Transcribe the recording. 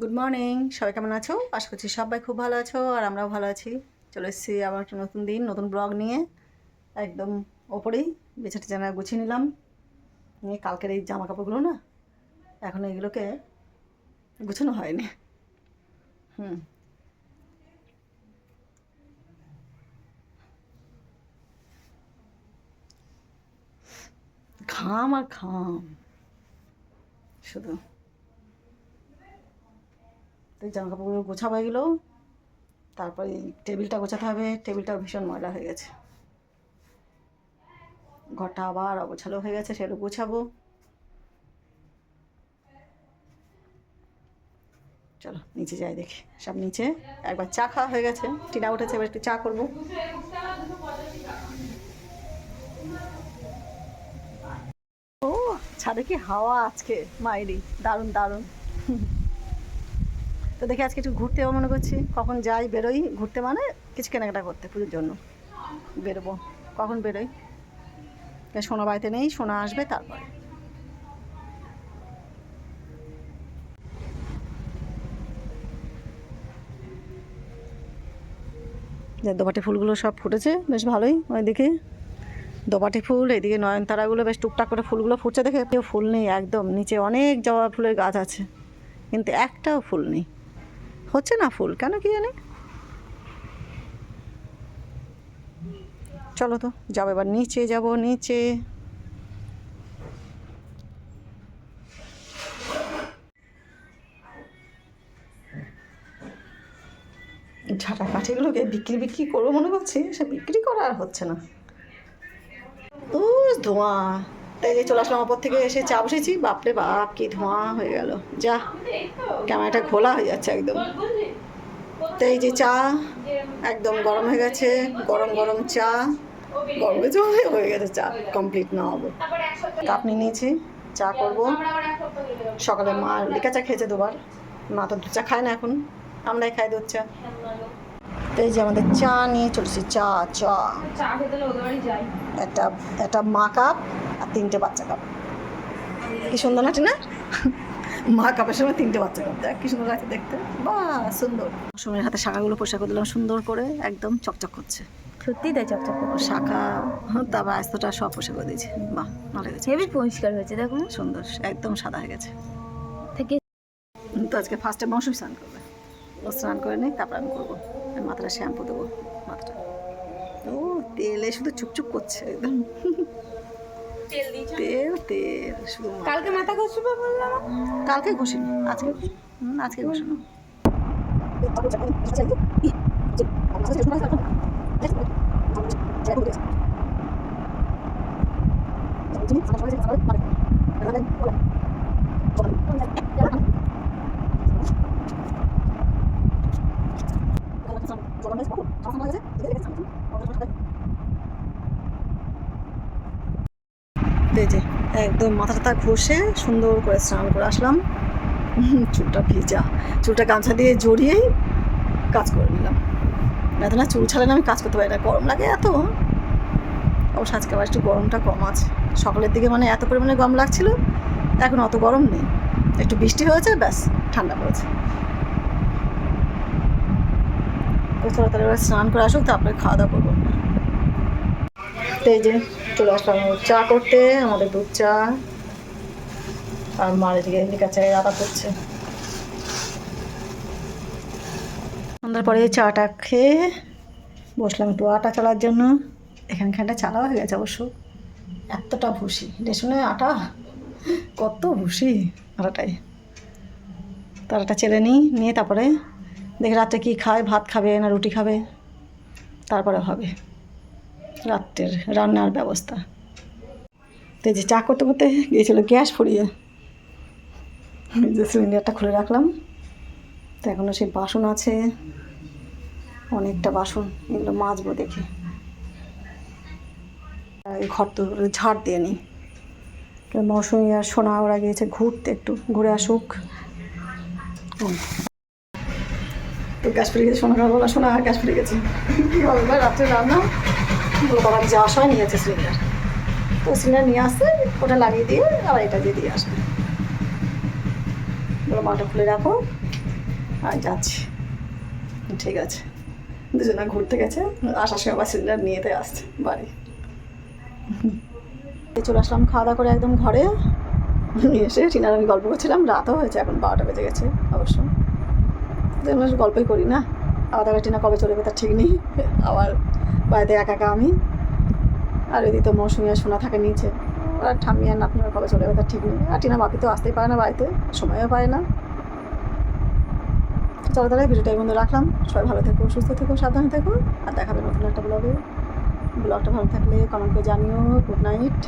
Good morning সবাই কেমন আছো? আশা করছি সবাই খুব ভালো আছো আর আমরাও ভালো আছি। চলে এসেছি আবার একটা নতুন দিন, নতুন ব্লগ নিয়ে। একদম ওপরেই বেছাটি জানা গুছিয়ে নিলাম। নিয়ে কালকের এই জামা কাপড়গুলো না, এখন এগুলোকে গুছানো হয়নি। হুম। ঘাম আর ঘাম। শুধু তো জামা কাপড়গুলো গোছা হয়ে গেলো তারপরে টেবিলটা গোছাতে হবে। টেবিলটাও ভীষণ ময়লা হয়ে গেছে। ঘরটা আবার অগোছালো হয়ে গেছে সেটা গোছাবো। চলো, নিচে যাই দেখি। সব নিচে। একবার চা খাওয়া হয়ে গেছে। টিনা উঠেছে, এবার একটু চা করব। ও, ছাদে কি হাওয়া আজকে? মাইরি, দারুণ দারুণ। তো দেখি আজকে একটু ঘুরতে যাব মনে করছি। কখন যাই, বেরোই। ঘুরতে মানে কিছু কেনাকাটা করতে, পুজোর জন্য। বেরোবো। কখন বেরোই? সোনা বাড়িতে নেই, সোনা আসবে তারপরে। দোপাটি ফুলগুলো সব ফুটেছে, বেশ ভালোই। ওইদিকে দোপাটি ফুল, এদিকে নয়নতারাগুলো বেশ টুকটাক করে ফুলগুলো ফুটছে দেখে। কেউ ফুল নেই একদম। নিচে অনেক জবা ফুলের গাছ আছে, কিন্তু একটাও ফুল নেই। হচ্ছে না ফুল? কেন কি জানি? চলো তো যাব এবার নিচে, যাব নিচে। ঝাঁটা কাঠিগুলোকে বিক্রি বিক্রি করব মনে করছি, সে বিক্রি করা আর হচ্ছে না। ধোঁয়া। তাই যে চলে আসলাম ওপর থেকে এসে চা বসেছি। বাপরে বাপ, কি ধোঁয়া হয়ে গেল। যা, ক্যামেরাটা খোলা হয়ে যাচ্ছে একদম। তো এই যে চা একদম গরম হয়ে গেছে, গরম গরম চা, গরম মানে হয়ে গেছে চা কমপ্লিট না হবে। কাপ নিয়ে নিয়েছি চা করব। সকালে মা লিকা চা খেয়েছে দুবার। মা তো দুধ চা খায় না এখন। আমরাই খাই দুধ চা। তো এই যে আমাদের চা নিয়ে চলছে চা চা। একটা একটা মা কাপ আর তিনটে বাচ্চা কাপ। কি সুন্দর লাগছে না? মা কাপের সময় তিনটে বাচ্চা কাপ। দেখ কি সুন্দর লাগছে দেখতে। বা সুন্দর। সময়ের হাতে শাখাগুলো পোশাক করে দিলাম সুন্দর করে একদম চকচক করছে। সত্যি তাই চকচক শাখা তারপর আস্তটা সব পোশাক করে দিয়েছে। বাহ ভালো হয়েছে হেভি পরিষ্কার হয়েছে দেখো। না সুন্দর একদম সাদা হয়ে গেছে। থেকে তো আজকে ফার্স্টে মৌসুমি স্নান করবে। ও স্নান করে নিই তারপর আমি করব। আমি মাথাটা শ্যাম্পু দেবো মাথাটা। ও তেলে শুধু চুপচুপ করছে একদম। তেল তেল শুধু কালকে মাথা ঘষবে বললাম কালকে ঘষিনি আজকে হুম, আজকে ঘষানো। এই যে, একদম মাথাটা ঘষে সুন্দর করে স্নান করে আসলাম। চুলটা ভিজা। চুলটা গামছা দিয়ে জড়িয়েই কাজ করে নিলাম। না না, চুল না আমি কাজ করতে পারি না। গরম লাগে এত। অবশ্য আজকে আবার একটু গরমটা কম আছে। সকালের দিকে মানে এত পরিমাণে গরম লাগছিল, এখন অত গরম নেই। একটু বৃষ্টি হয়েছে, ব্যাস, ঠান্ডা পড়েছে। তো এবার স্নান করে আসুক, তারপরে খাওয়া দাওয়া করব। তো এই যে চলে আসলাম। চা করতে, আমাদের দুধ চা। আর মার এদিকে লিকা চায়ে আদা করছে। সন্ধ্যার পরে চাটা খেয়ে বসলাম একটু আটা চালার জন্য। এখানখানটা চালা হয়ে গেছে অবশ্য। এতটা ভুসি। রেশনের আটা? কত ভুসি আটাটাই তারাটা চেলে নিই, নিয়ে তারপরে দেখে রাত্রে কী খায়, ভাত খাবে না রুটি খাবে, তারপরে হবে। রাত্রের রান্নার ব্যবস্থা। তো যে চা করতে করতে গিয়েছিল গ্যাস ফুরিয়ে। যে সিলিন্ডারটা খুলে রাখলাম। তো এখনও সেই বাসন আছে। অনেকটা বাসন, এগুলো মাজবো দেখি। ঘর তো ঝাড় দিয়ে নিই মৌসুমি আর সোনা, ওরা গিয়েছে ঘুরতে একটু, ঘুরে আসুক। তো গ্যাস ফুরিয়ে গেছে সোনা বলা সোনা, গ্যাস ফুরিয়ে গেছে। কী হবে রাত্রে রান্না? বলে বাবা যাওয়ার সময় নিয়েছে সিলিন্ডার। তো সিলিন্ডার নিয়ে আসতে ওটা লাগিয়ে দিয়ে আবার এটা দিয়ে দিয়ে আসবে। বলো মাটা খুলে রাখো। আর যাচ্ছি। ঠিক আছে। দুজনে ঘুরতে গেছে। আসার সময় আবার সিলিন্ডার নিয়েতে আসছে বাড়ি। চলে আসলাম খাওয়া দাওয়া করে একদম ঘরে। এসে টিনার আমি গল্প করছিলাম। রাতও হয়েছে, এখন বারোটা বেজে গেছে অবশ্য। আমরা গল্পই করি না। আবার দেখা টিনা কবে চলে যাবে তার ঠিক নেই। আবার বাড়িতে একা একা আমি। আর এদিকে তো মৌসুমি আর সোনা থাকে নিচে। ওরা ঠাম্মি আর নাতনি কবে চলে গেছে ঠিক নেই। আর টিনা বাপি তো আসতেই পারে না বাড়িতে, সময়ও পায় না। চলো তাহলে ভিডিওটা এই বন্ধু রাখলাম। সবাই ভালো থেকো, সুস্থ থেকো, সাবধানে থেকো। আর দেখাবে নতুন একটা ব্লগে ব্লগটা ভালো থাকলে কমেন্ট করে জানিও। Good night